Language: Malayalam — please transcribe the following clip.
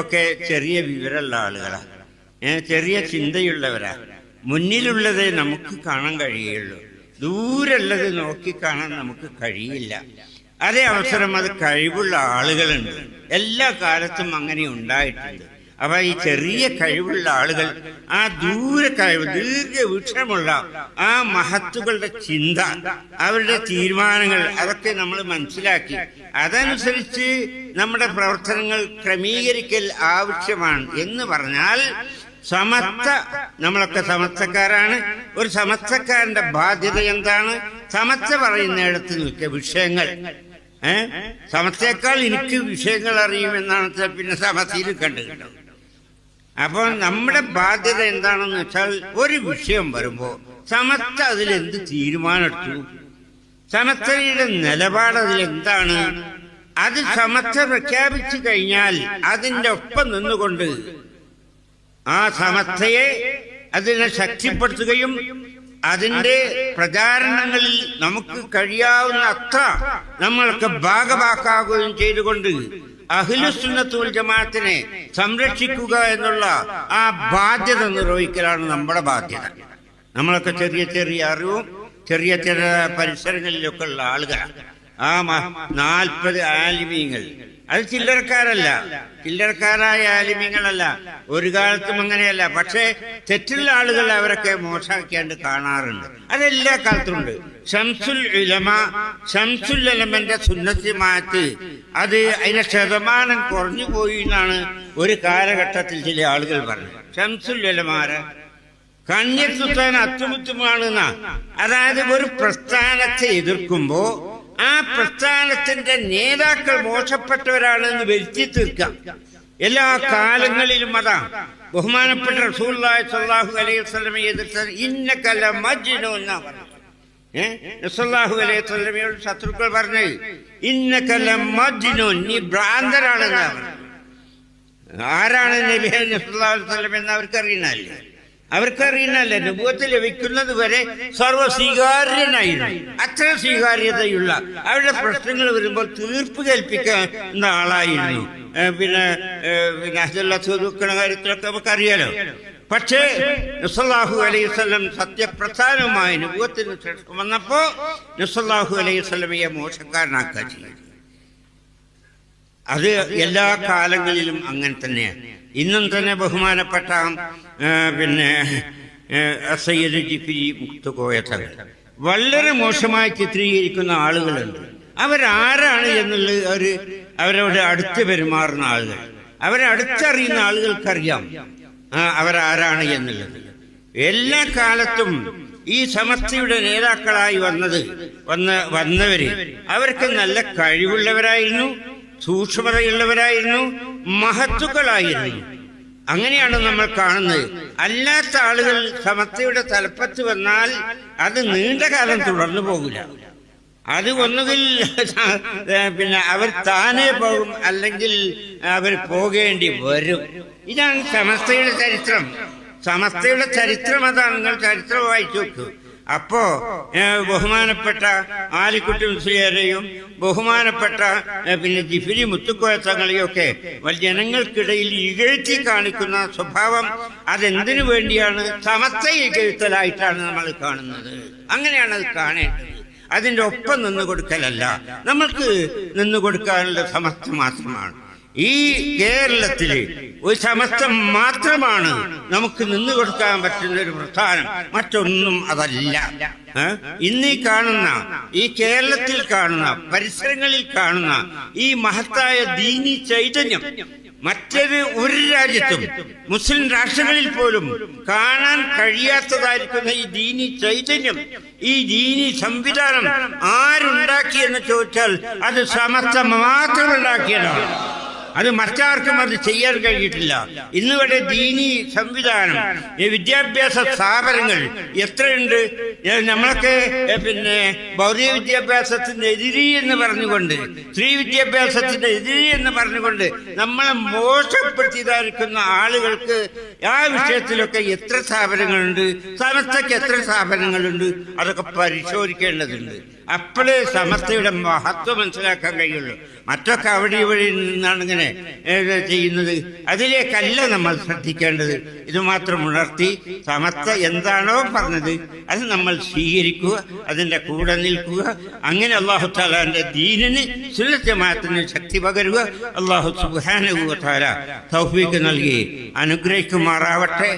ഒക്കെ ചെറിയ വിവരമുള്ള ആളുകളാണ് ചെറിയ ചിന്തയുള്ളവരാ. മുന്നിലുള്ളത് നമുക്ക് കാണാൻ കഴിയുള്ളൂ. നോക്കി കാണാൻ നമുക്ക് കഴിയില്ല. അതേ അവസരം അത് കഴിവുള്ള ആളുകളുണ്ട്. എല്ലാ കാലത്തും അങ്ങനെ ഉണ്ടായിട്ടുണ്ട്. അപ്പൊ ഈ ചെറിയ കഴിവുള്ള ആളുകൾ ആ ദൂര കഴിവ് ദീർഘവീക്ഷണമുള്ള ആ മഹത്തുകളുടെ ചിന്ത അവരുടെ തീരുമാനങ്ങൾ അതൊക്കെ നമ്മൾ മനസ്സിലാക്കി. അതനുസരിച്ച് നമ്മുടെ പ്രവർത്തനങ്ങൾ ക്രമീകരിക്കൽ ആവശ്യമാണ് എന്ന് പറഞ്ഞാൽ സമത്വ നമ്മളൊക്കെ സമത്വക്കാരാണ്. ഒരു സമത്വക്കാരന്റെ ബാധ്യത എന്താണ്? സമത്വ പറയുന്നിടത്ത് നിൽക്കുക വിഷയങ്ങൾ. ഏഹ് സമത്വയേക്കാൾ എനിക്ക് വിഷയങ്ങൾ അറിയുമെന്നാണ് പിന്നെ സമസ്യയിൽ കണ്ടു അപ്പോൾ നമ്മുടെ ബാധ്യത എന്താണെന്ന് വെച്ചാൽ ഒരു വിഷയം വരുമ്പോൾ സമത്വ അതിലെന്ത് തീരുമാനമെടുത്തു? സമത്തയുടെ നിലപാട് അതിലെന്താണ് അത് സമത്വ പ്രഖ്യാപിച്ചു കഴിഞ്ഞാൽ അതിന്റെ ഒപ്പം നിന്നുകൊണ്ട് ആ സമത്വയെ അതിനെ ശക്തിപ്പെടുത്തുകയും അതിന്റെ പ്രചാരണങ്ങളിൽ നമുക്ക് കഴിയാവുന്ന അത്ര നമ്മൾക്ക് ഭാഗമാക്കാവുകയും ചെയ്തുകൊണ്ട് അഖിലുസുന്നത്തുൽ ജമാഅത്തിനെ സംരക്ഷിക്കുക എന്നുള്ള ആ ബാധ്യത നിർവഹിക്കലാണ് നമ്മുടെ ബാധ്യത. നമ്മളൊക്കെ ചെറിയ ചെറിയ അറിവും ചെറിയ ചെറിയ പരിസരങ്ങളിലൊക്കെ ഉള്ള ആളുകളാണ്. ആ നാൽപ്പത് ആലിമീങ്ങൾ. അത് ചില്ലറക്കാരല്ല. ചില്ലറക്കാരായ ആലിമ്യങ്ങളല്ല ഒരു കാലത്തും അങ്ങനെയല്ല. പക്ഷേ തെറ്റുള്ള ആളുകൾ അവരൊക്കെ മോശമാക്കിയാണ്ട് കാണാറുണ്ട്. അതെല്ലാ കാലത്തുണ്ട് ഷംസുൽ ഇലമ ഷംസുൽ ഉലമന്റെ സുന്നത്തിമാറ്റ് അത് അതിന്റെ ശതമാനം കുറഞ്ഞു പോയി എന്നാണ് ഒരു കാലഘട്ടത്തിൽ ചില ആളുകൾ പറഞ്ഞത്. ഷംസുൽ ഇലമാര് കണ്ണിൽ സുത്താൻ അത്തുമുത്തുമാണെന്ന അതായത് ഒരു പ്രസ്ഥാനത്തെ എതിർക്കുമ്പോ ആ പ്രസ്ഥാനത്തിന്റെ നേതാക്കൾ മോശപ്പെട്ടവരാണെന്ന് വരുത്തി തീർക്കാം. എല്ലാ കാലങ്ങളിലും അതാ ബഹുമാനപ്പെട്ട റസൂല്ലായി സല്ലാഹു അലൈഹി വസല്ലമയെ എതിർത്ത ഇന്നക്കല്ല മജ്നു എന്നാ പറഞ്ഞത്. നസല്ലാഹു അലൈഹി സ്വലമയോട് ശത്രുക്കൾ പറഞ്ഞത് കല മജ്നു നീ ഭ്രാന്തരാണെന്നാ പറഞ്ഞത്. ആരാണ് നബി അലൈഹി വസല്ലം എന്ന് അവർക്ക് അറിയണല്ലേ അവർക്കറിയുന്നല്ലേ നുപത്ത് ലഭിക്കുന്നത് വരെ സർവസ്വീകാര്യനായിരുന്നു. അത്ര സ്വീകാര്യതയുള്ള അവരുടെ പ്രശ്നങ്ങൾ വരുമ്പോൾ തീർപ്പ് കൽപ്പിക്കുന്ന ആളായിരുന്നു. പിന്നെ പിന്നെ അഹ്ദുല്ല സ്വതുക്കണ കാര്യത്തിലൊക്കെ നമുക്കറിയാലോ. പക്ഷേ നസല്ലാഹു അലൈഹി സ്വലം സത്യപ്രധാനമായ നുപത്തിന് ശേഷം വന്നപ്പോ നസല്ലാഹു അലൈഹി സ്വലമയെ മോശക്കാരനാക്കുക ചെയ്യും അത് എല്ലാ കാലങ്ങളിലും അങ്ങനെ തന്നെയാണ്. ഇന്നും തന്നെ ബഹുമാനപ്പെട്ട പിന്നെ സയ്യദ് ജിഫിരി മുക്തുകോയ തങ്ങൾ വളരെ മോശമായി ചിത്രീകരിക്കുന്ന ആളുകളുണ്ട്. അവരാരാണ് എന്നുള്ളത് ഒരു അവരോട് അടുത്ത് പെരുമാറുന്ന ആളുകൾ. അവരെ അടുത്തറിയുന്ന ആളുകൾക്കറിയാം അവരാരാണ് എന്നുള്ളത്. എല്ലാ കാലത്തും ഈ സമസ്തയുടെ നേതാക്കളായി വന്നത് വന്ന വന്നവര്. അവർക്ക് നല്ല കഴിവുള്ളവരായിരുന്നു സൂക്ഷ്മതയുള്ളവരായിരുന്നു മഹത്തുക്കളായിരുന്നു. അങ്ങനെയാണ് നമ്മൾ കാണുന്നത്. അല്ലാത്ത ആളുകൾ സമത്തയുടെ തലപ്പത്ത് വന്നാൽ അത് നീണ്ട കാലം തുടർന്നു പോകില്ല. അത് ഒന്നുകിൽ പിന്നെ അവർ താനെ പോകും അല്ലെങ്കിൽ അവർ പോകേണ്ടി വരും. ഇതാണ് സമസ്തയുടെ ചരിത്രം. സമസ്തയുടെ ചരിത്രം അതാണ് നിങ്ങൾ ചരിത്രം വായിച്ചു നോക്കൂ. അപ്പോ ബഹുമാനപ്പെട്ട ആലിക്കുട്ടി മുസ്ലിയാരെയും ബഹുമാനപ്പെട്ട പിന്നെ ജിഫിരി മുത്തുക്കോയത്തങ്ങളെയും ഒക്കെ ജനങ്ങൾക്കിടയിൽ ഇകഴ്ത്തി കാണിക്കുന്ന സ്വഭാവം അതെന്തിനു വേണ്ടിയാണ് സമത്ത ഇകഴ്ത്തലായിട്ടാണ് നമ്മൾ കാണുന്നത്? അങ്ങനെയാണ് അത് കാണേണ്ടത്. അതിന്റെ ഒപ്പം നിന്ന് കൊടുക്കലല്ല നമ്മൾക്ക് നിന്ന് കൊടുക്കാനുള്ള സമസ്ത മാത്രമാണ്. ഈ കേരളത്തിൽ ഒരു സമസ്തം മാത്രമാണ് നമുക്ക് നിന്നു കൊടുക്കാൻ പറ്റുന്ന ഒരു പ്രധാനം മറ്റൊന്നും അതല്ല. ഇന്നീ കാണുന്ന ഈ കേരളത്തിൽ കാണുന്ന പരിസരങ്ങളിൽ കാണുന്ന ഈ മഹത്തായ ദീനി ചൈതന്യം മറ്റൊരു ഒരു രാജ്യത്തും മുസ്ലിം രാഷ്ട്രങ്ങളിൽ പോലും കാണാൻ കഴിയാത്തതായിരിക്കുന്ന ഈ ദീനി ചൈതന്യം ഈ ദീനി സംവിധാനം ആരുണ്ടാക്കി എന്ന് ചോദിച്ചാൽ അത് സമസ്ത മാത്രം ഉണ്ടാക്കിയതാണ്. അത് മറ്റാർക്കും അത് ചെയ്യാൻ കഴിഞ്ഞിട്ടില്ല ഇന്നിവിടെ ദീനി സംവിധാനം ഈ വിദ്യാഭ്യാസ സ്ഥാപനങ്ങൾ എത്രയുണ്ട്? നമ്മളൊക്കെ പിന്നെ ഭൗതിക വിദ്യാഭ്യാസത്തിന്റെ എതിരി എന്ന് പറഞ്ഞുകൊണ്ട് സ്ത്രീ വിദ്യാഭ്യാസത്തിന്റെ എതിരി എന്ന് പറഞ്ഞുകൊണ്ട് നമ്മളെ മോശപ്പെടുത്തിയതായിരിക്കുന്ന ആളുകൾക്ക് ആ വിഷയത്തിലൊക്കെ എത്ര സ്ഥാപനങ്ങളുണ്ട്? സമസ്തയ്ക്ക് എത്ര സ്ഥാപനങ്ങളുണ്ട്? അതൊക്കെ പരിശോധിക്കേണ്ടതുണ്ട്. അപ്പോഴേ സമസ്തയുടെ മഹത്വം മനസ്സിലാക്കാൻ കഴിയുള്ളൂ. മറ്റൊക്കെ അവിടെ ഇവിടെ നിന്നാണ് ഇങ്ങനെ ഏത് ചെയ്യുന്നത്? അതിലേക്കല്ല നമ്മൾ ശ്രദ്ധിക്കേണ്ടത്. ഇത് മാത്രം ഉണർത്തി സമത്വ എന്താണോ പറഞ്ഞത് അത് നമ്മൾ സ്വീകരിക്കുക അതിന്റെ കൂടെ നിൽക്കുക. അങ്ങനെ അള്ളാഹു താലാന്റെ ദീനിന് സുലജമാത്തിന് ശക്തി പകരുക. അള്ളാഹു സുബാനുഭവത്താല തൗഫീക്ക് നൽകി. അനുഗ്രഹിക്കുമാറാവട്ടെ.